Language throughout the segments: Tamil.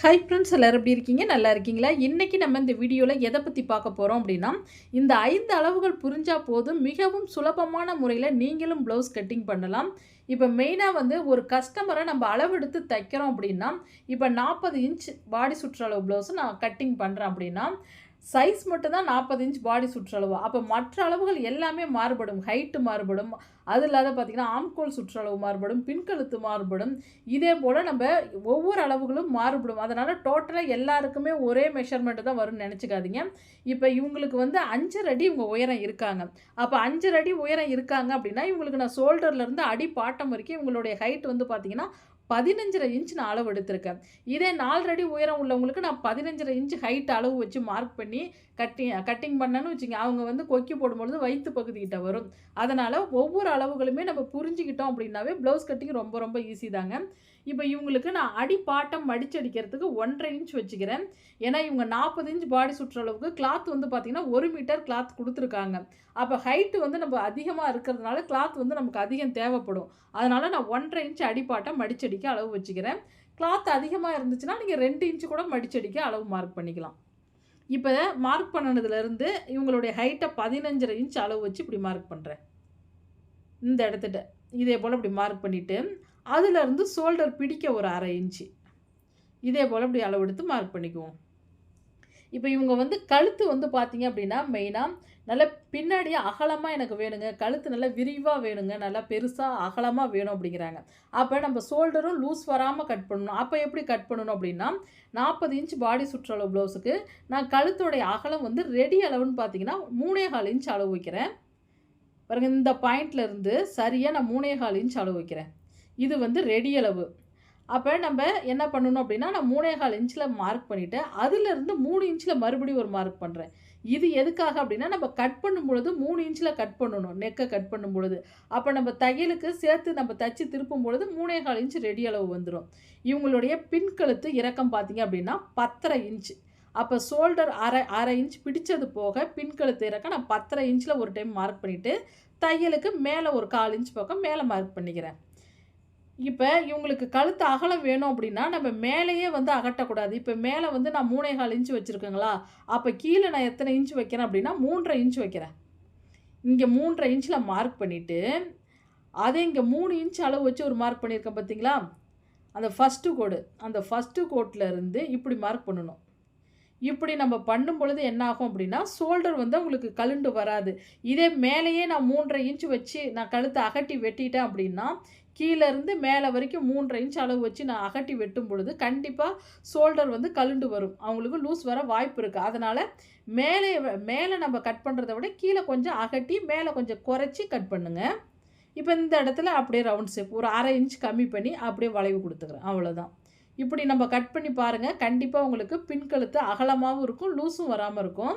ஹை ஃப்ரெண்ட்ஸ் எல்லோரும் எப்படி இருக்கீங்க? நல்லா இருக்கீங்களா? இன்றைக்கி நம்ம இந்த வீடியோவில் எதை பற்றி பார்க்க போகிறோம் அப்படின்னா இந்த ஐந்து அளவுகள் புரிஞ்சால் போதும் மிகவும் சுலபமான முறையில் நீங்களும் ப்ளவுஸ் கட்டிங் பண்ணலாம். இப்போ மெயினாக வந்து ஒரு கஸ்டமரை நம்ம அளவெடுத்து தைக்கிறோம் அப்படின்னா இப்போ நாற்பது இன்ச் பாடி சுற்றளவு ப்ளவுஸு நான் கட்டிங் பண்ணுறேன் அப்படின்னா சைஸ் மட்டும் தான் நாற்பது இன்ச் பாடி சுற்றளவு. அப்போ மற்ற அளவுகள் எல்லாமே மாறுபடும். ஹைட்டு மாறுபடும். அது இல்லாத பார்த்திங்கன்னா ஆம்கோல் சுற்றளவு மாறுபடும். பின்கழுத்து மாறுபடும். இதே போல் நம்ம ஒவ்வொரு அளவுகளும் மாறுபடும். அதனால் டோட்டலாக எல்லாருக்குமே ஒரே மெஷர்மெண்ட்டு தான் வரும்னு நினச்சிக்காதீங்க. இப்போ இவங்களுக்கு வந்து அஞ்சரை அடி இவங்க உயரம் இருக்காங்க. அப்போ அஞ்சரை அடி உயரம் இருக்காங்க அப்படின்னா இவங்களுக்கு நான் ஷோல்டர்லேருந்து அடி பாட்டம் வரைக்கும் இவங்களுடைய ஹைட் வந்து பார்த்திங்கன்னா பதினஞ்சரை இன்ச் நான் அளவு எடுத்திருக்கேன். இதே நாலு உயரம் உள்ளவங்களுக்கு நான் பதினஞ்சரை இன்ச் ஹைட் அளவு வச்சு மார்க் பண்ணி கட்டிங் கட்டிங் பண்ணேன்னு வச்சுங்க அவங்க வந்து கொக்கி போடும்பொழுது வயிற்று பகுதிக்கிட்ட வரும். அதனால் ஒவ்வொரு அளவுகளுமே நம்ம புரிஞ்சுக்கிட்டோம் அப்படின்னாவே ப்ளவுஸ் கட்டிங் ரொம்ப ரொம்ப ஈஸி தாங்க. இப்போ இவங்களுக்கு நான் அடிப்பாட்டம் மடிச்சடிக்கிறதுக்கு ஒன்றரை இன்ச் வச்சுக்கிறேன். ஏன்னா இவங்க நாற்பது இன்ச் பாடி சுற்றுற அளவுக்கு கிளாத் வந்து பார்த்திங்கன்னா ஒரு மீட்டர் கிளாத் கொடுத்துருக்காங்க. அப்போ ஹைட்டு வந்து நம்ம அதிகமாக இருக்கிறதுனால கிளாத் வந்து நமக்கு அதிகம் தேவைப்படும். அதனால் நான் ஒன்றரை இன்ச் அடிப்பாட்டம் மடிச்சடிக்க அளவு வச்சுக்கிறேன். கிளாத் அதிகமாக இருந்துச்சுன்னா நீங்கள் ரெண்டு இன்ச்சு கூட மடிச்சடிக்க அளவு மார்க் பண்ணிக்கலாம். இப்போ மார்க் பண்ணினதுலேருந்து இவங்களுடைய ஹைட்டை பதினஞ்சரை இன்ச் அளவு வச்சு இப்படி மார்க் பண்ணுறேன் இந்த இடத்துட்ட. இதே போல் இப்படி மார்க் பண்ணிவிட்டு அதிலிருந்து ஷோல்டர் பிடிக்க ஒரு அரை இன்ச்சு. இதே போல் இப்படி அளவெடுத்து மார்க் பண்ணிக்குவோம். இப்போ இவங்க வந்து கழுத்து வந்து பார்த்தீங்க அப்படின்னா மெயினாக நல்லா பின்னாடி அகலமாக எனக்கு வேணுங்க. கழுத்து நல்லா விரிவாக வேணுங்க. நல்லா பெருசாக அகலமாக வேணும் அப்படிங்கிறாங்க. அப்போ நம்ம ஷோல்டரும் லூஸ் வராமல் கட் பண்ணணும். அப்போ எப்படி கட் பண்ணணும் அப்படின்னா நாற்பது இன்ச் பாடி சுற்றளவு ப்ளவுஸுக்கு நான் கழுத்தோடைய அகலம் வந்து ரெடி அளவுன்னு பார்த்தீங்கன்னா மூணே கால் இன்ச் அளவு வைக்கிறேன். பாருங்கள் இந்த பாயிண்ட்லேருந்து சரியாக நான் மூணே கால் இன்ச் அளவு வைக்கிறேன். இது வந்து ரெடி அளவு. அப்போ நம்ம என்ன பண்ணணும் அப்படின்னா நான் மூணே கால் இன்ச்சில் மார்க் பண்ணிவிட்டு அதுலேருந்து மூணு இன்ச்சில் மறுபடியும் ஒரு மார்க் பண்ணுறேன் இது எதுக்காக அப்படின்னா நம்ம கட் பண்ணும் பொழுது மூணு இன்ச்சில் கட் பண்ணணும் நெக்கை கட் பண்ணும் பொழுது. அப்போ நம்ம தையலுக்கு சேர்த்து நம்ம தச்சு திருப்பும் பொழுது மூணே கால் இன்ச் ரெடி அளவு வந்துடும் இவங்களுடைய பின்கழுத்து இறக்கம் பார்த்தீங்க அப்படின்னா பத்தரை இன்ச்சு அப்போ ஷோல்டர் அரை அரை இன்ச் பிடிச்சது போக பின்கழுத்து இறக்கம் நான் பத்தரை இன்ச்சில் ஒரு டைம் மார்க் பண்ணிவிட்டு தையலுக்கு மேலே ஒரு கால் இன்ச் பக்கம் மேலே மார்க் பண்ணிக்கிறேன். இப்போ இவங்களுக்கு கழுத்து அகலம் வேணும் அப்படின்னா நம்ம மேலேயே வந்து அகட்டக்கூடாது. இப்போ மேலே வந்து நான் மூணே கால் இன்ச்சு வச்சுருக்கேங்களா? அப்போ கீழே நான் எத்தனை இன்ச்சு வைக்கிறேன் அப்படின்னா மூன்றரை இன்ச் வைக்கிறேன். இங்கே மூன்றரை இன்ச்சில் மார்க் பண்ணிவிட்டு அதே இங்கே மூணு இன்ச் அளவு வச்சு ஒரு மார்க் பண்ணியிருக்கேன் பார்த்தீங்களா அந்த ஃபஸ்ட்டு கோடு அந்த ஃபஸ்ட்டு கோட்டில் இருந்து இப்படி மார்க் பண்ணணும். இப்படி நம்ம பண்ணும் பொழுது என்னாகும் அப்படின்னா ஷோல்டர் வந்து உங்களுக்கு கழுண்டு வராது. இதே மேலேயே நான் மூன்றரை இன்ச்சு வச்சு நான் கழுத்தை அகட்டி வெட்டிட்டேன் அப்படின்னா கீழேருந்து மேலே வரைக்கும் மூன்றரை இன்ச் அளவு வச்சு நான் அகட்டி வெட்டும் பொழுது கண்டிப்பாக ஷோல்டர் வந்து கழுண்டு வரும். அவங்களுக்கு லூஸ் வர வாய்ப்பு இருக்குது அதனால் மேலே மேலே நம்ம கட் பண்ணுறத விட கீழே கொஞ்சம் அகட்டி மேலே கொஞ்சம் குறைச்சி கட் பண்ணுங்கள் இப்போ இந்த இடத்துல அப்படியே ரவுண்ட் ஷேப் ஒரு அரை இன்ச் கம்மி பண்ணி அப்படியே வளைவு கொடுத்துக்கிறேன். அவ்வளோதான் இப்படி நம்ம கட் பண்ணி பாருங்கள் கண்டிப்பாக உங்களுக்கு பின்கழுத்து அகலமாகவும் இருக்கும் லூஸும் வராமல் இருக்கும்.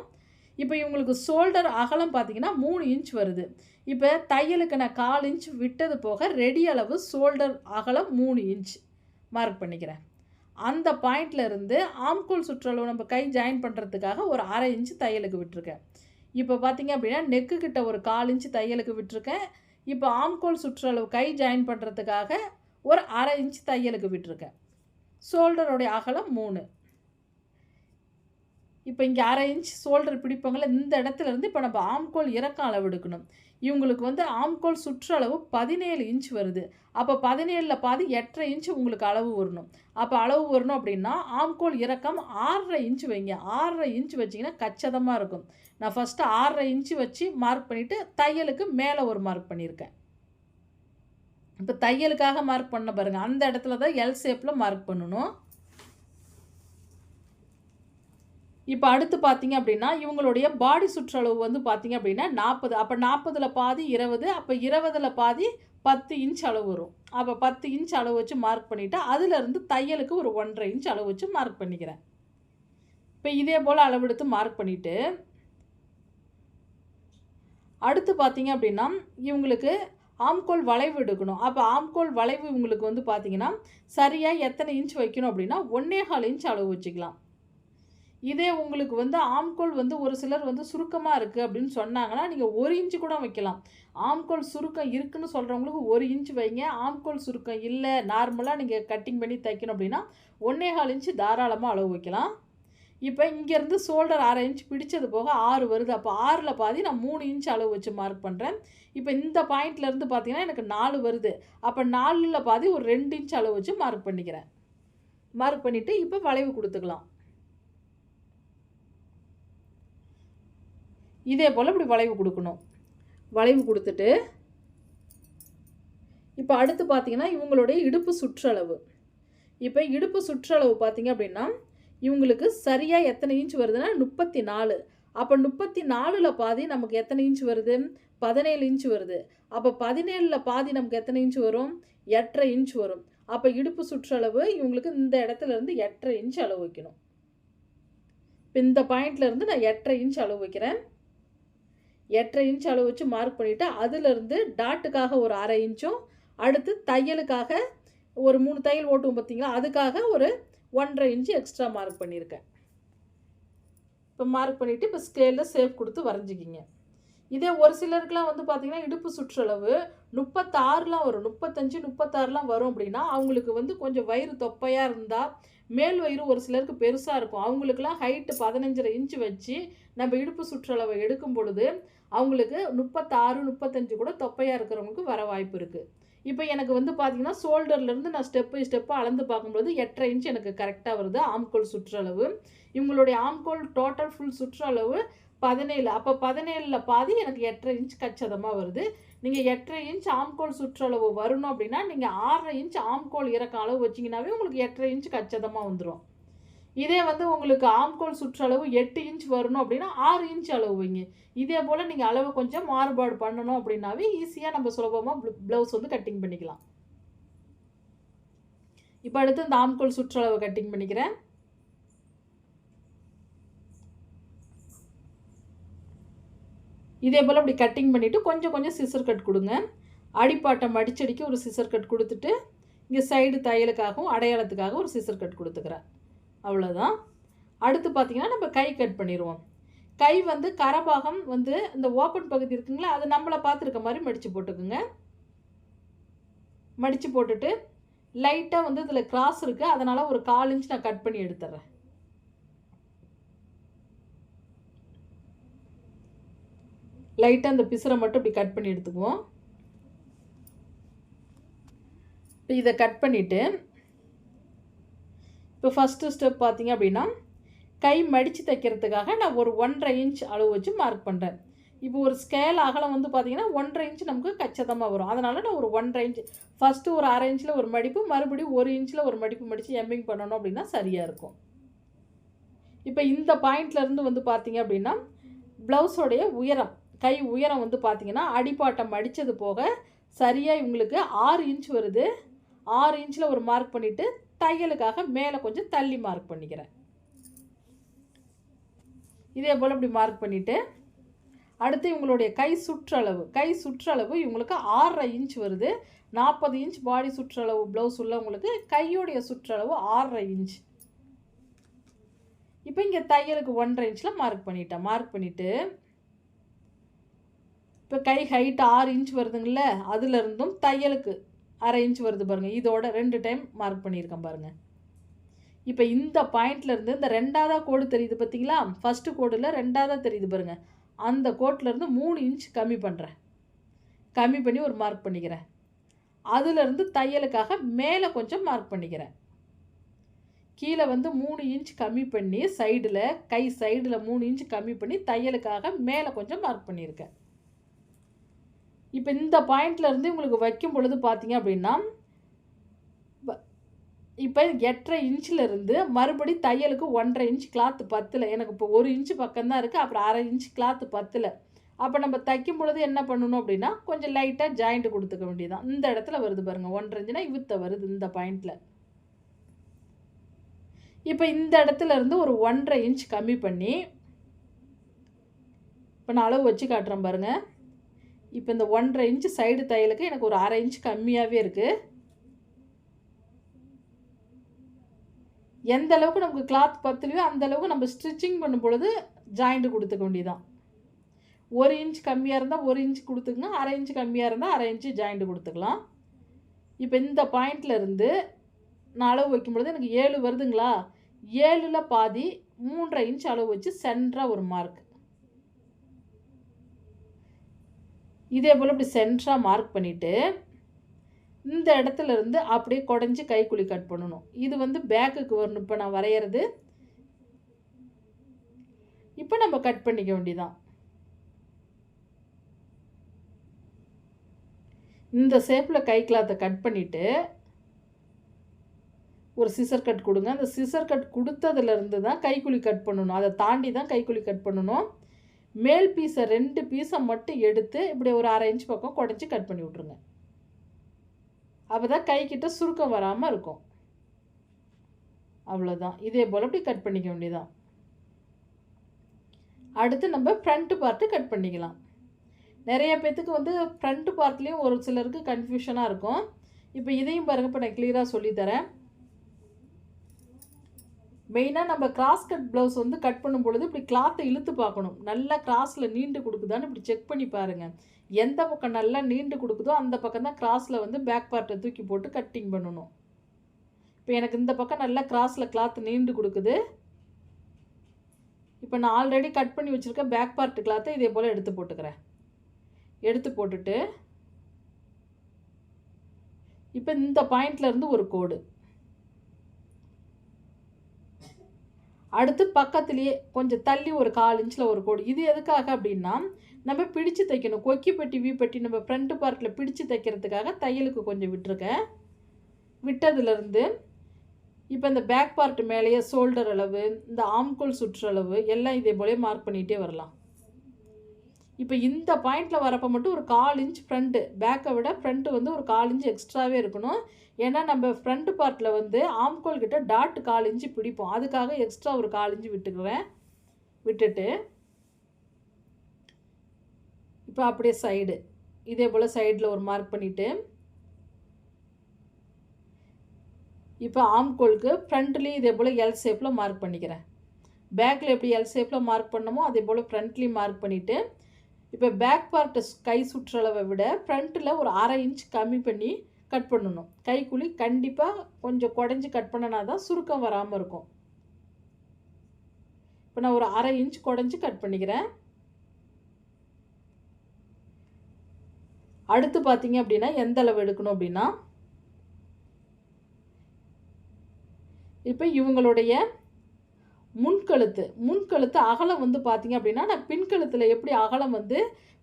இப்போ இவங்களுக்கு ஷோல்டர் அகலம் பார்த்தீங்கன்னா மூணு இன்ச் வருது. இப்போ தையலுக்கு நான் கால் இன்ச் விட்டது போக ரெடி அளவு ஷோல்டர் அகலம் மூணு இன்ச் மார்க் பண்ணிக்கிறேன். அந்த பாயிண்டில் இருந்து ஆம்கோல் சுற்றளவு நம்ம கை ஜாயின் பண்ணுறதுக்காக ஒரு அரை இன்ச்சு தையலுக்கு விட்டுருக்கேன். இப்போ பார்த்திங்க அப்படின்னா நெக்கு கிட்ட ஒரு கால் இன்ச்சு தையலுக்கு விட்டுருக்கேன். இப்போ ஆம்கோல் சுற்றளவு கை ஜாயின் பண்ணுறதுக்காக ஒரு அரை இன்ச் தையலுக்கு விட்டுருக்கேன். ஷோல்டருடைய அகலம் மூணு. இப்போ இங்கே அரை இன்ச் ஷோல்டர் பிடிப்பாங்கள இந்த இடத்துல இருந்து இப்போ நம்ம ஆம்கோல் இறக்கம் அளவு எடுக்கணும். இவங்களுக்கு வந்து ஆம்கோல் சுற்றளவு பதினேழு இன்ச் வருது. அப்போ பதினேழில் பாதி எட்டரை இன்ச் உங்களுக்கு அளவு வரணும். அப்போ அளவு வரணும் அப்படின்னா ஆம்கோல் இறக்கம் ஆறரை இன்ச் வைங்க. ஆறரை இன்ச் வச்சிங்கன்னா கச்சிதமாக இருக்கும். நான் ஃபஸ்ட்டு ஆறரை இன்ச்சு வச்சு மார்க் பண்ணிவிட்டு தையலுக்கு மேலே ஒரு மார்க் பண்ணியிருக்கேன். இப்போ தையலுக்காக மார்க் பண்ண பாருங்கள் அந்த இடத்துல தான் எல் ஷேப்பில் மார்க் பண்ணணும். இப்போ அடுத்து பார்த்தீங்க அப்படின்னா இவங்களுடைய பாடி சுற்றளவு வந்து பார்த்தீங்க அப்படின்னா நாற்பது அப்போ நாற்பதில் பாதி இருபது அப்போ இருபதில் பாதி பத்து இன்ச் அளவு வரும். அப்போ பத்து இன்ச் அளவு வச்சு மார்க் பண்ணிவிட்டு அதிலிருந்து தையலுக்கு ஒரு ஒன்றரை இன்ச் அளவு வச்சு மார்க் பண்ணிக்கிறேன். இப்போ இதே போல் அளவெடுத்து மார்க் பண்ணிவிட்டு அடுத்து பார்த்தீங்க அப்படின்னா இவங்களுக்கு ஆம்கோல் வளைவு எடுக்கணும். அப்போ ஆம்கோல் வளைவு இவங்களுக்கு வந்து பார்த்தீங்கன்னா சரியாக எத்தனை இன்ச் வைக்கணும் அப்படின்னா ஒன்றே கால் இன்ச் அளவு வச்சுக்கலாம். இதே உங்களுக்கு வந்து ஆம்கோல் வந்து ஒரு சிலர் வந்து சுருக்கமாக இருக்குது அப்படின்னு சொன்னாங்கன்னா நீங்கள் ஒரு இன்ச்சு கூட வைக்கலாம். ஆம்கோல் சுருக்கம் இருக்குன்னு சொல்கிறவங்களுக்கு ஒரு இன்ச் வைங்க. ஆம்கோல் சுருக்கம் இல்லை நார்மலாக நீங்கள் கட்டிங் பண்ணி தைக்கணும் அப்படின்னா ஒன்றே கால் இன்ச்சு தாராளமாக அளவு வைக்கலாம். இப்போ இங்கேருந்து ஷோல்டர் அரை இன்ச் பிடிச்சது போக ஆறு வருது. அப்போ ஆறில் பாதி நான் மூணு இன்ச் அளவு வச்சு மார்க் பண்ணுறேன் இப்போ இந்த பாயிண்ட்லேருந்து பார்த்தீங்கன்னா எனக்கு நாலு வருது. அப்போ நாலில் பாதி ஒரு ரெண்டு இன்ச் அளவு வச்சு மார்க் பண்ணிக்கிறேன். மார்க் பண்ணிவிட்டு இப்போ வளைவு கொடுத்துக்கலாம். இதே போல் இப்படி வளைவு கொடுக்கணும். வளைவு கொடுத்துட்டு இப்போ அடுத்து பார்த்தீங்கன்னா இவங்களுடைய இடுப்பு சுற்றளவு. இப்போ இடுப்பு சுற்றளவு பார்த்தீங்க அப்படின்னா இவங்களுக்கு சரியாக எத்தனை இன்ச் வருதுன்னா முப்பத்தி நாலு அப்போ முப்பத்தி நாலில் பாதி நமக்கு எத்தனை இன்ச் வருது? பதினேழு இன்ச் வருது. அப்போ பதினேழில் பாதி நமக்கு எத்தனை இன்ச் வரும்? எட்டரை இன்ச் வரும். அப்போ இடுப்பு சுற்றளவு இவங்களுக்கு இந்த இடத்துல இருந்து எட்டரை இன்ச் அளவு வைக்கணும். இப்போ இந்த பாயிண்ட்லேருந்து நான் எட்டரை இன்ச் அளவு வைக்கிறேன். எட்டரை இன்ச் அளவு வச்சு மார்க் பண்ணிவிட்டு அதுலேருந்து டாட்டுக்காக ஒரு அரை இன்ச்சும் அடுத்து தையலுக்காக ஒரு மூணு தையல் ஓட்டுவோம் பார்த்தீங்களா அதுக்காக ஒரு ஒன்றரை இன்ச்சு எக்ஸ்ட்ரா மார்க் பண்ணியிருக்கேன் இப்போ மார்க் பண்ணிவிட்டு இப்போ ஸ்கேலில் சேஃப் கொடுத்து வரைஞ்சிக்கிங்க. இதே ஒரு சிலருக்குலாம் வந்து பார்த்திங்கன்னா இடுப்பு சுற்றளவு முப்பத்தாறுலாம் வரும். முப்பத்தஞ்சு முப்பத்தாறுலாம் வரும் அப்படின்னா அவங்களுக்கு வந்து கொஞ்சம் வயிறு தொப்பையாக இருந்தால் மேல் வயிறு ஒரு சிலருக்கு பெருசாக இருக்கும். அவங்களுக்குலாம் ஹைட்டு பதினஞ்சரை இன்ச்சு வச்சு நம்ம இடுப்பு சுற்றளவை எடுக்கும் பொழுது அவங்களுக்கு முப்பத்தாறு முப்பத்தஞ்சு கூட தொப்பையாக இருக்கிறவங்களுக்கு வர வாய்ப்பு இருக்குது இப்போ எனக்கு வந்து பார்த்திங்கன்னா ஷோல்டர்லேருந்து நான் ஸ்டெப் பை ஸ்டெப்பாக அளந்து பார்க்கும்போது எட்டரை இன்ச் எனக்கு கரெக்டாக வருது. ஆம்கோல் சுற்றளவு. இவங்களுடைய ஆம்கோல் டோட்டல் ஃபுல் சுற்றளவு பதினேழு. அப்போ பதினேழில் பாதி எனக்கு எட்டரை இன்ச் கச்சிதமாக வருது. நீங்கள் எட்டரை இன்ச் ஆம்கோல் சுற்றளவு வரணும் அப்படின்னா நீங்கள் ஆறரை இன்ச் ஆம்கோல் இறக்க அளவு வச்சிங்கனாவே உங்களுக்கு எட்டரை இன்ச் கச்சிதமாக வந்துடும் இதே வந்து உங்களுக்கு ஆம்கோல் சுற்றளவு எட்டு இன்ச் வரணும் அப்படின்னா ஆறு இன்ச் அளவு வைங்க. இதே போல் நீங்கள் அளவு கொஞ்சம் மாறுபாடு பண்ணணும் அப்படின்னாவே ஈஸியாக நம்ம சுலபமாக ப்ளவுஸ் வந்து கட்டிங் பண்ணிக்கலாம். இப்போ அடுத்து இந்த ஆம்கோல் சுற்றளவு கட்டிங் பண்ணிக்கிறேன். இதே போல் அப்படி கட்டிங் பண்ணிவிட்டு கொஞ்சம் கொஞ்சம் சிசர் கட் கொடுங்க. அடிப்பாட்டம் அடிச்சடிக்கு ஒரு சிசர் கட் கொடுத்துட்டு இங்கே சைடு தையலுக்காகவும் அடையாளத்துக்காக ஒரு சிசர் கட் கொடுத்துக்கிறேன். அவ்வளோதான் அடுத்து பார்த்திங்கன்னா நம்ம கை கட் பண்ணிடுவோம் கை வந்து கரபாகம் வந்து இந்த ஓப்பன் பகுதி இருக்குங்களா அது நம்மளை பார்த்துருக்க மாதிரி மடித்து போட்டுக்குங்க. மடித்து போட்டுட்டு லைட்டாக வந்து இதில் கிராஸ் இருக்குது அதனால் ஒரு கால் இன்ச் நான் கட் பண்ணி எடுத்துட்றேன் லைட்டாக அந்த பிசுரை மட்டும் இப்படி கட் பண்ணி எடுத்துக்குவோம். இப்போ இதை கட் பண்ணிவிட்டு இப்போ ஃபஸ்ட்டு ஸ்டெப் பார்த்தீங்க அப்படின்னா கை மடித்து தைக்கிறதுக்காக நான் ஒரு ஒன்றரை இன்ச் அளவு வச்சு மார்க் பண்ணுறேன் இப்போ ஒரு ஸ்கேல் அகலம் வந்து பார்த்தீங்கன்னா ஒன்றரை இன்ச் நமக்கு கச்சிதமாக வரும். அதனால் நான் ஒரு ஒன்றரை இன்ச் ஃபஸ்ட்டு ஒரு அரை இன்ச்சில் ஒரு மடிப்பு மறுபடியும் ஒரு இன்ச்சில் ஒரு மடிப்பு மடித்து எம்மிங் பண்ணணும் அப்படின்னா சரியாக இருக்கும். இப்போ இந்த பாயிண்ட்லேருந்து வந்து பார்த்திங்க அப்படின்னா ப்ளவுஸோடைய உயரம் கை உயரம் வந்து பார்த்திங்கன்னா அடிப்பாட்டம் அடித்தது போக சரியாக இவங்களுக்கு ஆறு இன்ச் வருது. ஆறு இன்ச்சில் ஒரு மார்க் பண்ணிவிட்டு தையலுக்காக மேலே கொஞ்சம் தள்ளி மார்க் பண்ணிக்கிறேன். இதே போல் இப்படி மார்க் பண்ணிவிட்டு அடுத்து இவங்களுடைய கை சுற்றளவு கை சுற்றளவு இவங்களுக்கு ஆறரை இன்ச் வருது. நாற்பது இன்ச் பாடி சுற்றளவு ப்ளவுஸ் உள்ளவங்களுக்கு கையோடைய சுற்றளவு ஆறரை இன்ச் இப்போ இங்கே தையலுக்கு ஒன்றரை இன்ச்சில் மார்க் பண்ணிட்டேன் மார்க் பண்ணிவிட்டு இப்போ கை ஹைட் ஆறு இன்ச் வருதுங்கள அதுலேருந்தும் தையலுக்கு அரை இன்ச் வருது பாருங்கள் இதோட ரெண்டு டைம் மார்க் பண்ணியிருக்கேன் பாருங்கள் இப்போ இந்த பாயிண்ட்லேருந்து இந்த ரெண்டாவதாக கோடு தெரியுது பார்த்தீங்களா ஃபஸ்ட்டு கோடில் ரெண்டாவதாக தெரியுது பாருங்கள் அந்த கோட்டிலேருந்து மூணு இன்ச் கம்மி பண்ணுறேன் கம்மி பண்ணி ஒரு மார்க் பண்ணிக்கிறேன். அதுலேருந்து தையலுக்காக மேலே கொஞ்சம் மார்க் பண்ணிக்கிறேன். கீழே வந்து மூணு இன்ச் கம்மி பண்ணி சைடில் கை சைடில் மூணு இன்ச் கம்மி பண்ணி தையலுக்காக மேலே கொஞ்சம் மார்க் பண்ணியிருக்கேன். இப்போ இந்த பாயிண்ட்லேருந்து உங்களுக்கு வைக்கும் பொழுது பார்த்தீங்க அப்படின்னா இப்போ எட்டரை இன்ச்சில் இருந்து மறுபடி தையலுக்கு ஒன்றரை இன்ச் கிளாத்து பத்தில். எனக்கு இப்போ ஒரு இன்ச்சு பக்கம்தான் இருக்குது அப்புறம் அரை இன்ச் கிளாத்து பத்தில். அப்போ நம்ம தைக்கும் பொழுது என்ன பண்ணணும் அப்படின்னா கொஞ்சம் லைட்டாக ஜாயிண்ட் கொடுத்துக்க வேண்டியதான் இந்த இடத்துல வருது பாருங்கள் ஒன்றரை இன்ச்சுனா இவுத்த வருது இந்த பாயிண்டில் இப்போ இந்த இடத்துல இருந்து ஒரு ஒன்றரை இன்ச் கம்மி பண்ணி இப்போ நான் அளவு வச்சு காட்டுறேன் பாருங்கள் இப்போ இந்த ஒன்றரை இன்ச் சைடு தையலுக்கு எனக்கு ஒரு அரை இன்ச் கம்மியாகவே இருக்குது எந்த அளவுக்கு நமக்கு கிளாத் பத்துலையோ அந்த அளவுக்கு நம்ம ஸ்டிச்சிங் பண்ணும் பொழுது ஜாயிண்ட்டு கொடுத்துக்க வேண்டியதான் ஒரு இன்ச் கம்மியாக இருந்தால் ஒரு இன்ச் கொடுத்துக்குங்க அரை இன்ச் கம்மியாக இருந்தால் அரை இன்ச்சு ஜாயிண்ட்டு கொடுத்துக்கலாம். இப்போ இந்த பாயிண்டில் இருந்து நான் அளவு வைக்கும் பொழுது எனக்கு ஏழு வருதுங்களா? ஏழில் பாதி மூன்றரை இன்ச் அளவு வச்சு சென்ட்ராக ஒரு மார்க் இதே போல் இப்படி சென்டராக மார்க் பண்ணிவிட்டு இந்த இடத்துல இருந்து அப்படியே குடஞ்சி கைக்குழி கட் பண்ணணும். இது வந்து பேக்குக்கு வரணும். இப்போ நான் வரைகிறது இப்போ நம்ம கட் பண்ணிக்க வேண்டியதான் இந்த ஷேப்பில் கை கிளாத்தை கட் பண்ணிவிட்டு ஒரு சிசர் கட் கொடுங்க. அந்த சிசர் கட் கொடுத்ததுலேருந்து தான் கைக்குழி கட் பண்ணணும். அதை தாண்டி தான் கைக்குழி கட் பண்ணணும். மேல் பீஸை ரெண்டு பீஸை மட்டும் எடுத்து இப்படி ஒரு அரை இன்ச் பக்கம் குடஞ்சி கட் பண்ணி விட்ருங்க அப்போ தான் கைக்கிட்ட சுருக்கம் வராமல் இருக்கும். அவ்வளோதான் இதே போல் அப்படி கட் பண்ணிக்க வேண்டியதான் அடுத்து நம்ம ஃப்ரண்ட்டு பார்ட்டு கட் பண்ணிக்கலாம். நிறைய பேர்த்துக்கு வந்து ஃப்ரண்ட்டு பார்ட்லேயும் ஒரு சிலருக்கு கன்ஃபியூஷனாக இருக்கும். இப்போ இதையும் பாருங்கள் இப்போ நான் கிளியராக சொல்லித்தரேன் மெயினாக நம்ம கிராஸ் கட் ப்ளவுஸ் வந்து கட் பண்ணும் பொழுது இப்படி கிளாத்தை இழுத்து பார்க்கணும். நல்லா கிராஸில் நீண்டு கொடுக்குதான்னு இப்படி செக் பண்ணி பாருங்கள் எந்த பக்கம் நல்லா நீண்டு கொடுக்குதோ அந்த பக்கம் தான் கிராஸில் வந்து பேக் பார்ட்டை தூக்கி போட்டு கட்டிங் பண்ணணும். இப்போ எனக்கு இந்த பக்கம் நல்லா கிராஸில் கிளாத் நீண்டு கொடுக்குது. இப்போ நான் ஆல்ரெடி கட் பண்ணி வச்சுருக்க பேக் பார்ட்டு கிளாத்தை இதே போல் எடுத்து போட்டுக்கிறேன். எடுத்து போட்டுட்டு இப்போ இந்த பாயிண்ட்லேருந்து ஒரு கோடு. அடுத்து பக்கத்துலேயே கொஞ்சம் தள்ளி ஒரு கால் இன்ச்சில் ஒரு கோடு. இது எதுக்காக அப்படின்னா நம்ம பிடிச்சு தைக்கணும். கொக்கி பெட்டி வீ பெட்டி நம்ம ஃப்ரண்ட் பார்ட்டில் பிடிச்சு தைக்கிறதுக்காக தையலுக்கு கொஞ்சம் விட்டுருக்கேன் விட்டதுலேருந்து இப்போ இந்த பேக் பார்ட் மேலேயே ஷோல்டர் அளவு இந்த ஆம்கோல் சுற்றளவு எல்லாம் இதே போலே மார்க் பண்ணிகிட்டே வரலாம். இப்போ இந்த பாயிண்டில் வரப்போ மட்டும் ஒரு கால் இன்ச் ஃப்ரண்ட்டு பேக்கை விட ஃப்ரண்ட்டு வந்து ஒரு கால் இன்ச் எக்ஸ்ட்ராவே இருக்கணும். ஏன்னா நம்ம ஃப்ரண்ட் பார்ட்டில் வந்து ஆம்கோல் கிட்ட டாட் கால் இன்ச்சு பிடிப்போம். அதுக்காக எக்ஸ்ட்ரா ஒரு கால் இன்ச்சு விட்டுக்குவேன். விட்டுட்டு இப்போ அப்படியே சைடு இதே போல் சைடில் ஒரு மார்க் பண்ணிவிட்டு இப்போ ஆம்கோலுக்கு ஃப்ரண்ட்லேயும் இதே போல் எல் ஷேப்பில் மார்க் பண்ணிக்கிறேன். பேக்கில் எப்படி எல் ஷேப்பில் மார்க் பண்ணமோ அதே போல் ஃப்ரண்ட்லேயும் மார்க் பண்ணிவிட்டு இப்போ பேக் பார்ட்டு கை சுற்றளவை விட ஃப்ரண்ட்டில் ஒரு அரை இன்ச் கம்மி பண்ணி கட் பண்ணணும். கைக்குழி கண்டிப்பாக கொஞ்சம் குடஞ்சி கட் பண்ணனா தான் சுருக்கம் வராமல் இருக்கும். இப்போ நான் ஒரு அரை இன்ச் குடஞ்சி கட் பண்ணிக்கிறேன். அடுத்து பார்த்தீங்க அப்படின்னா எந்த அளவு எடுக்கணும் அப்படின்னா இப்போ இவங்களுடைய முன்கழுத்து முன்கழுத்து அகலம் வந்து பார்த்தீங்க அப்படின்னா நான் பின்கழுத்தில் எப்படி அகலம் வந்து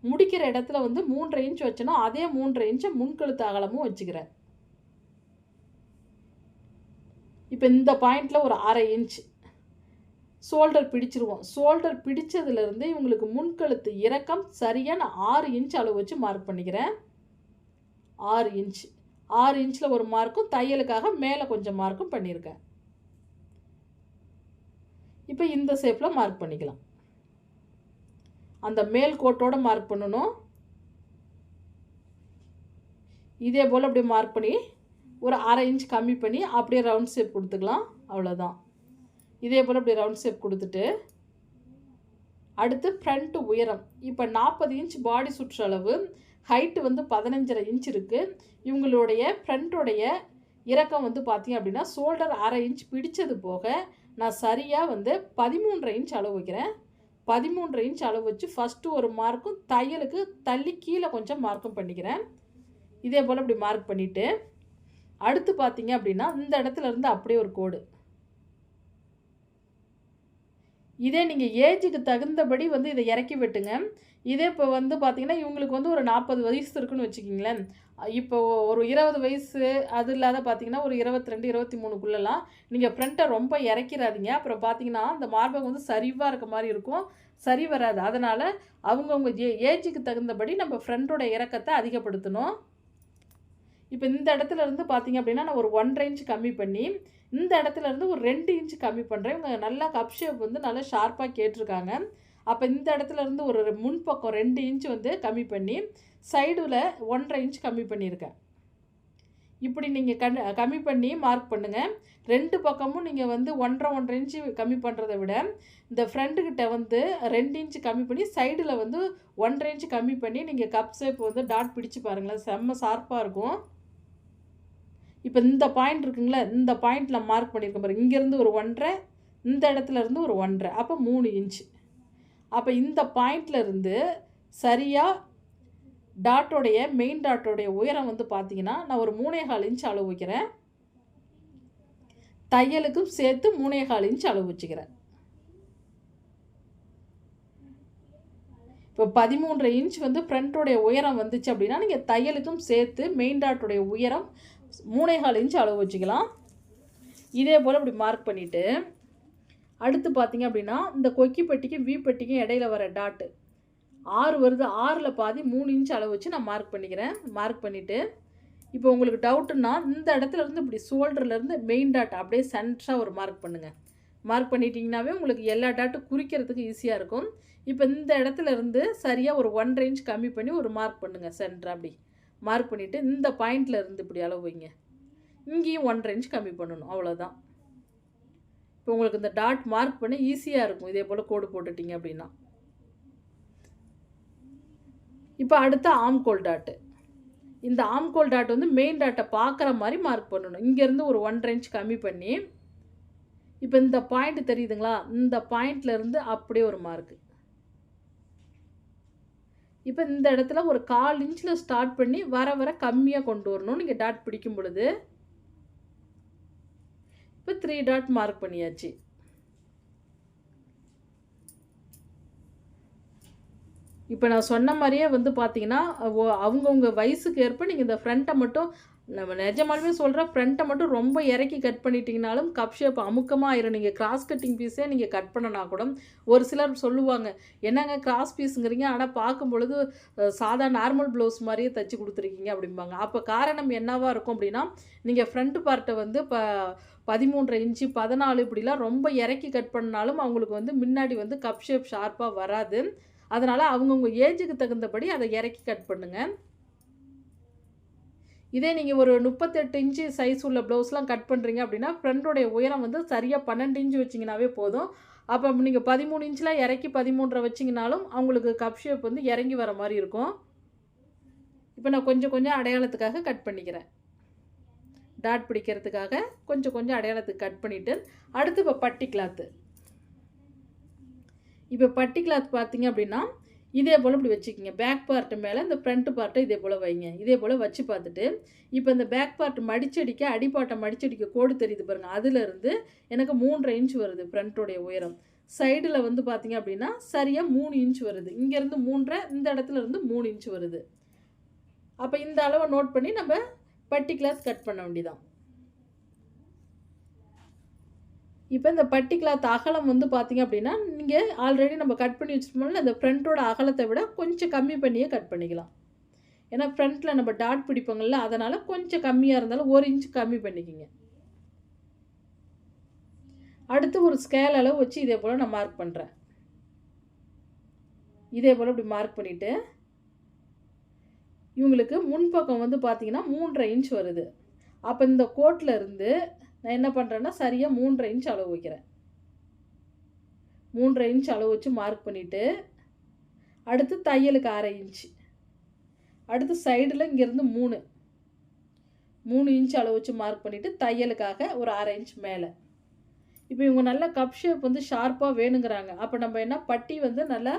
முடிக்கிற இடத்துல வந்து மூன்றரை இன்ச் வச்சனோ அதே மூன்றரை இன்ச்சை முன்கழுத்து அகலமும் வச்சுக்கிறேன். இப்போ இந்த பாயிண்டில் ஒரு அரை இன்ச் ஷோல்டர் பிடிச்சிருவோம். ஷோல்டர் பிடிச்சதுலேருந்து இவங்களுக்கு முன்கழுத்து இறக்கம் சரியாக நான் ஆறு இன்ச் அளவு வச்சு மார்க் பண்ணிக்கிறேன். ஆறு இன்ச் ஆறு இன்ச்சில் ஒரு மார்க்கும் தையலுக்காக மேலே கொஞ்சம் மார்க்கும் பண்ணியிருக்கேன். இப்போ இந்த ஷேப்பில் மார்க் பண்ணிக்கலாம். அந்த மேல் கோட்டோட மார்க் பண்ணணும். இதே போல் அப்படியே மார்க் பண்ணி ஒரு அரை இன்ச் கம்மி பண்ணி அப்படியே ரவுண்ட் ஷேப் கொடுத்துக்கலாம். அவ்வளோதான் இதே போல் அப்படியே ரவுண்ட் ஷேப் கொடுத்துட்டு அடுத்து ஃப்ரண்ட்டு உயரம். இப்போ நாற்பது இன்ச் பாடி சுற்றளவு ஹைட்டு வந்து பதினஞ்சரை இன்ச் இருக்குது இவங்களுடைய ஃப்ரண்ட்டோடைய இறக்கம் வந்து பார்த்திங்க அப்படின்னா ஷோல்டர் அரை இன்ச் பிடிச்சது போக நான் சரியாக வந்து பதிமூன்றரை இன்ச் அளவு வைக்கிறேன். பதிமூன்றரை இன்ச் அளவு வச்சு ஃபஸ்ட்டு ஒரு மார்க்கும் தையலுக்கு தள்ளி கீழே கொஞ்சம் மார்க்கும் பண்ணிக்கிறேன். இதே போல் இப்படி மார்க் பண்ணிவிட்டு அடுத்து பார்த்தீங்க அப்படின்னா இந்த இடத்துல இருந்து அப்படியே ஒரு கோடு. இதே நீங்கள் ஏஜுக்கு தகுந்தபடி வந்து இதை இறக்கி விட்டுங்க. இதே இப்போ வந்து பார்த்தீங்கன்னா இவங்களுக்கு வந்து ஒரு நாற்பது வயசு இருக்குன்னு வச்சுக்கிங்களேன். இப்போ ஒரு இருபது வயசு அது இல்லாத பார்த்தீங்கன்னா ஒரு இருபத்தி ரெண்டு இருபத்தி மூணுக்குள்ளெல்லாம் நீங்கள் ஃப்ரண்ட்டை ரொம்ப இறக்கிறாதீங்க. அப்புறம் பார்த்தீங்கன்னா அந்த மார்பகம் வந்து சரிவாக இருக்க மாதிரி இருக்கும். சரி வராது. அதனால் அவங்கவுங்க ஏ ஏஜுக்கு தகுந்தபடி நம்ம ஃப்ரெண்டோட இறக்கத்தை அதிகப்படுத்தணும். இப்போ இந்த இடத்துல இருந்து பார்த்தீங்க அப்படின்னா நான் ஒரு ஒன்றரை இன்ச் கம்மி பண்ணி இந்த இடத்துல இருந்து ஒரு ரெண்டு இன்ச் கம்மி பண்ணுறேன் இவங்க நல்லா கப் ஷேப் வந்து நல்லா ஷார்ப்பாக கேட்டிருக்காங்க. அப்போ இந்த இடத்துல இருந்து ஒரு முன்பக்கம் ரெண்டு இன்ச் வந்து கம்மி பண்ணி சைடில் ஒன்றரை இன்ச் கம்மி பண்ணியிருக்கேன். இப்படி நீங்கள் கண் கம்மி பண்ணி மார்க் பண்ணுங்கள் ரெண்டு பக்கமும் நீங்கள் வந்து ஒன்றரை ஒன்றரை இன்ச்சு கம்மி பண்ணுறத விட இந்த ஃப்ரண்ட்டுக்கிட்ட வந்து ரெண்டு இன்ச்சு கம்மி பண்ணி சைடில் வந்து ஒன்றரை இன்ச்சு கம்மி பண்ணி நீங்கள் கப் ஷேப் வந்து டாட் பிடிச்சு பாருங்களேன். செம்ம ஷார்ப்பாக இருக்கும். இப்போ இந்த பாயிண்ட் இருக்குங்களா இந்த பாயிண்ட்டில் மார்க் பண்ணியிருக்கேன் பாருங்கள் இங்கேருந்து ஒரு ஒன்றரை இந்த இடத்துல இருந்து ஒரு ஒன்றரை அப்போ மூணு இன்ச்சு அப்போ இந்த பாயிண்ட்லேருந்து சரியாக டாட்டோடைய மெயின் டாட்டோடைய உயரம் வந்து பார்த்தீங்கன்னா நான் ஒரு மூணேகால் இன்ச் அளவு வைக்கிறேன். தையலுக்கும் சேர்த்து மூணேகால் இன்ச் அளவு வச்சுக்கிறேன். இப்போ பதிமூன்றரை இன்ச் வந்து ஃப்ரண்ட்டோடைய உயரம் வந்துச்சு அப்படின்னா நீங்கள் தையலுக்கும் சேர்த்து மெயின் டாட்டோடைய உயரம் மூணேகால் இன்ச் அளவு வச்சுக்கலாம். இதே போல் இப்படி மார்க் பண்ணிவிட்டு அடுத்து பார்த்தீங்க அப்படின்னா இந்த கொக்கி பெட்டிக்கும் வி பெட்டிக்கும் இடையில வர டாட்டு ஆறு வருது ஆறில் பாதி மூணு இன்ச் அளவு வச்சு நான் மார்க் பண்ணிக்கிறேன். மார்க் பண்ணிவிட்டு இப்போ உங்களுக்கு டவுட்டுன்னா இந்த இடத்துல இருந்து இப்படி ஷோல்டர்லேருந்து மெயின் டாட் அப்படியே சென்டராக ஒரு மார்க் பண்ணுங்கள் மார்க் பண்ணிட்டீங்கனாவே உங்களுக்கு எல்லா டாட்டும் குறிக்கிறதுக்கு ஈஸியாக இருக்கும். இப்போ இந்த இடத்துல இருந்து சரியாக ஒரு ஒன்றரை இன்ச் கம்மி பண்ணி ஒரு மார்க் பண்ணுங்கள் சென்டர் அப்படி. மார்க் பண்ணிவிட்டு இந்த பாயிண்டில் இருந்து இப்படி அளவு வைங்க. இங்கேயும் ஒன்றரை இன்ச் கம்மி பண்ணணும் அவ்வளோதான் இப்போ உங்களுக்கு இந்த டாட் மார்க் பண்ண ஈஸியாக இருக்கும். இதே போல் கோடு போட்டுட்டிங்க அப்படின்னா. இப்போ அடுத்த ஆம்கோல் டாட்டு இந்த ஆம்கோல் டாட் வந்து மெயின் டாட்டை பார்க்குற மாதிரி மார்க் பண்ணணும். இங்கேருந்து ஒரு ஒன்றரை இன்ச் கம்மி பண்ணி இப்போ இந்த பாயிண்ட் தெரியுதுங்களா? இந்த பாயிண்ட்லேருந்து அப்படியே ஒரு மார்க்கு இப்போ இந்த இடத்துல ஒரு கால் இன்ச்சில் ஸ்டார்ட் பண்ணி வர வர கம்மியாக கொண்டு வரணும் நீங்கள் டாட் பிடிக்கும் பொழுது இப்போ த்ரீ டாட் மார்க் பண்ணியாச்சு. இப்போ நான் சொன்ன மாதிரியே வந்து பார்த்தீங்கன்னா அவங்கவுங்க வயசுக்கு ஏற்ப நீங்கள் இந்த ஃப்ரண்ட்டை மட்டும் நம்ம நிஜமாலுமே சொல்கிறேன் ஃப்ரண்ட்டை மட்டும் ரொம்ப இறக்கி கட் பண்ணிட்டீங்கனாலும் கப் ஷேப் அமுக்கமாக ஆயிரும். நீங்கள் கிராஸ் கட்டிங் பீஸே நீங்கள் கட் பண்ணனா கூட ஒரு சிலர் சொல்லுவாங்க என்னங்க கிராஸ் பீஸுங்கிறீங்க ஆனால் பார்க்கும் பொழுது சாதா நார்மல் ப்ளவுஸ் மாதிரியே தைச்சி கொடுத்துருக்கீங்க அப்படிம்பாங்க. அப்போ காரணம் என்னவாக இருக்கும் அப்படின்னா நீங்கள் ஃப்ரண்ட் பார்ட்டை வந்து இப்போ பதிமூன்றரை இன்ச்சு பதினாலு இப்படிலாம் ரொம்ப இறக்கி கட் பண்ணாலும் அவங்களுக்கு வந்து முன்னாடி வந்து கப் ஷேப் ஷார்ப்பாக வராது. அதனால் அவங்கவுங்க ஏஜுக்கு தகுந்தபடி அதை இறக்கி கட் பண்ணுங்கள் இதே நீங்கள் ஒரு முப்பத்தெட்டு இன்ச்சு சைஸ் உள்ள ப்ளவுஸ்லாம் கட் பண்ணுறீங்க அப்படின்னா ஃப்ரெண்டோடைய உயரம் வந்து சரியாக பன்னெண்டு இன்ச்சு வச்சிங்கனாவே போதும். அப்போ நீங்கள் பதிமூணு இன்ச்சில் இறக்கி பதிமூன்றரை வச்சிங்கனாலும் அவங்களுக்கு கப் ஷேப் வந்து இறங்கி வர மாதிரி இருக்கும். இப்போ நான் கொஞ்சம் கொஞ்சம் அடையாளத்துக்காக கட் பண்ணிக்கிறேன். டாட் பிடிக்கிறதுக்காக கொஞ்சம் கொஞ்சம் அடையாளத்துக்கு கட் பண்ணிவிட்டு அடுத்து இப்போ பட்டி கிளாத்து இப்போ பட்டி கிளாத் பார்த்தீங்க அப்படின்னா இதே போல் இப்படி வச்சுக்கிங்க. பேக் பார்ட்டு மேலே இந்த ஃப்ரண்ட் பார்ட்டை இதே போல் வைங்க. இதே போல் வச்சு பார்த்துட்டு இப்போ இந்த பேக் பார்ட் மடிச்சடிக்க அடிப்பாட்டை மடிச்சடிக்க கோடு தெரியுது பாருங்கள் அதுலேருந்து எனக்கு மூன்றரை இன்ச் வருது ஃப்ரண்ட்டோடைய உயரம். சைடில் வந்து பார்த்தீங்க அப்படின்னா சரியாக மூணு இன்ச் வருது. இங்கேருந்து மூன்றரை இந்த இடத்துல இருந்து மூணு இன்ச் வருது. அப்போ இந்த அளவை நோட் பண்ணி நம்ம பட்டி கிளாஸ் கட் பண்ண வேண்டியதான் இப்போ இந்த பட்டி கிளாத் அகலம் வந்து பார்த்தீங்க அப்படின்னா நீங்கள் ஆல்ரெடி நம்ம கட் பண்ணி வச்சுருப்போம்ல அந்த ஃப்ரண்ட்டோட அகலத்தை விட கொஞ்சம் கம்மி பண்ணியே கட் பண்ணிக்கலாம். ஏன்னா ஃப்ரண்ட்டில் நம்ம டாட் பிடிப்போங்கள்ல அதனால் கொஞ்சம் கம்மியாக இருந்தாலும் ஒரு இன்ச் கம்மி பண்ணிக்கிங்க. அடுத்து ஒரு ஸ்கேல் அளவு வச்சு இதே போல் நான் மார்க் பண்ணுறேன் இதே போல் இப்படி மார்க் பண்ணிவிட்டு இவங்களுக்கு முன்பக்கம் வந்து பார்த்தீங்கன்னா மூன்றரை இன்ச் வருது. அப்போ இந்த கோட்டில் இருந்து நான் என்ன பண்ணுறேன்னா சரியாக மூன்றரை இன்ச் அளவு வைக்கிறேன். மூன்றரை இன்ச் அளவு வச்சு மார்க் பண்ணிவிட்டு அடுத்து தையலுக்கு அரை இன்ச் அடுத்து சைடில் இங்கேருந்து மூணு. மூணு இன்ச் அளவு வச்சு மார்க் பண்ணிவிட்டு தையலுக்காக ஒரு அரை இன்ச் மேலே. இப்போ இவங்க நல்லா கப் ஷேப் வந்து ஷார்ப்பாக வேணுங்கிறாங்க. அப்போ நம்ம என்ன பட்டி வந்து நல்லா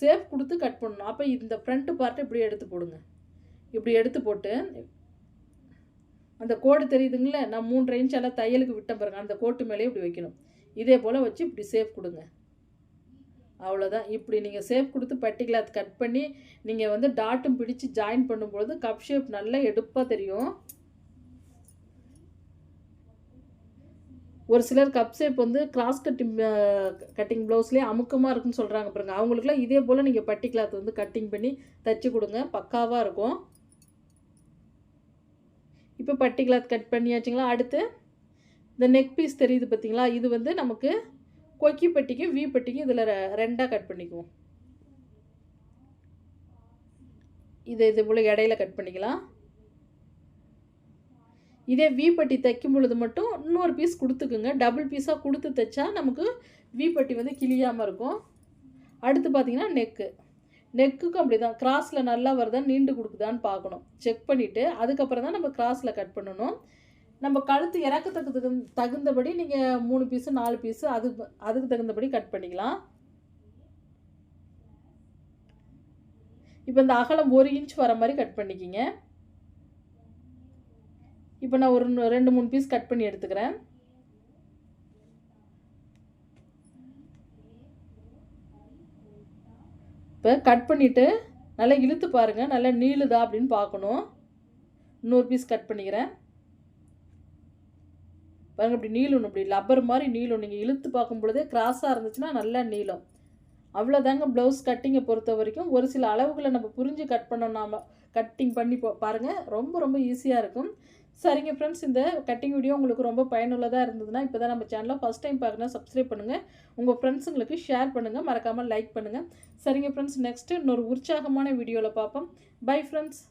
சேஃப் கொடுத்து கட் பண்ணணும். அப்போ இந்த ஃப்ரண்ட்டு பார்ட்டை இப்படி எடுத்து போடுங்க. இப்படி எடுத்து போட்டு அந்த கோடு தெரியுதுங்களே நான் மூன்றரை இன்ச் எல்லாம் தையலுக்கு விட்ட பாருங்க அந்த கோட்டு மேலேயே இப்படி வைக்கணும். இதே போல் வச்சு இப்படி சேஃப் கொடுங்க. அவ்வளோதான் இப்படி நீங்கள் சேஃப் கொடுத்து பட்டி கிளாத் கட் பண்ணி நீங்கள் வந்து டாட்டும் பிடிச்சு ஜாயின் பண்ணும்பொழுது கப் ஷேப் நல்லா எடுப்பாக தெரியும். ஒரு சிலர் கப் ஷேப் வந்து கிராஸ் கட்டிங் கட்டிங் ப்ளவுஸ்லேயே அமுக்கமாக இருக்குன்னு சொல்கிறாங்க பாருங்க. அவங்களுக்குலாம் இதே போல் நீங்கள் பட்டி கிளாத் வந்து கட்டிங் பண்ணி தைச்சி கொடுங்க. பக்காவாக இருக்கும். இப்போ பட்டி கிளாத் கட் பண்ணியாச்சுங்களா? அடுத்து இந்த நெக் பீஸ் தெரியுது பார்த்தீங்களா? இது வந்து நமக்கு கொக்கி பட்டிக்கும் வி பட்டிக்கும் இதில் ரெண்டாக கட் பண்ணிக்குவோம். இதை இது போல் இடையில கட் பண்ணிக்கலாம். இதே வி பட்டி தைக்கும் பொழுது மட்டும் இன்னொரு பீஸ் கொடுத்துக்குங்க. டபுள் பீஸாக கொடுத்து தைச்சா நமக்கு வி பட்டி வந்து கிழியாமல் இருக்கும். அடுத்து பார்த்தீங்கன்னா நெக்கு நெக்குக்கும் அப்படி தான் கிராஸில் நல்லா வருதா நீண்டு கொடுக்குதான்னு பார்க்கணும். செக் பண்ணிவிட்டு அதுக்கப்புறம் தான் நம்ம கிராஸில் கட் பண்ணணும். நம்ம கழுத்து இறக்கத்துக்கு தகுந்த தகுந்தபடி நீங்கள் மூணு பீஸு நாலு பீஸு அது அதுக்கு தகுந்தபடி கட் பண்ணிக்கலாம். இப்போ இந்த அகலம் ஒரு இன்ச் வர மாதிரி கட் பண்ணிக்கிங்க. இப்போ நான் ஒரு ரெண்டு மூணு பீஸ் கட் பண்ணி எடுத்துக்கிறேன். இப்போ கட் பண்ணிவிட்டு நல்லா இழுத்து பாருங்கள் நல்லா நீளுதா அப்படின்னு பார்க்கணும். இன்னொரு பீஸ் கட் பண்ணிக்கிறேன். பாருங்கள் இப்படி நீளணும். இப்படி லப்பர் மாதிரி நீளும். நீங்கள் இழுத்து பார்க்கும் பொழுதே கிராஸாக இருந்துச்சுன்னா நல்லா நீளும். அவ்வளோதாங்க ப்ளவுஸ் கட்டிங்கை பொறுத்த வரைக்கும். ஒரு சில அளவுகளை நம்ம புரிஞ்சு கட் பண்ணோம்னா கட்டிங் பண்ணி போ பாருங்கள் ரொம்ப ரொம்ப ஈஸியாக இருக்கும். சரிங்க ஃப்ரெண்ட்ஸ் இந்த கட்டிங் வீடியோ உங்களுக்கு ரொம்ப பயனுள்ளதாக இருந்ததுன்னா இப்போ தான் நம்ம சேனலை ஃபஸ்ட் டைம் பார்க்கணும் சப்ஸ்கிரைப் பண்ணுங்கள் உங்கள் ஃப்ரெண்ட்ஸுங்களுக்கு ஷேர் பண்ணுங்கள் மறக்காமல் லைக் பண்ணுங்கள் சரிங்க ஃப்ரெண்ட்ஸ் நெக்ஸ்ட்டு இன்னொரு உற்சாகமான வீடியோவில் பார்ப்போம். Bye friends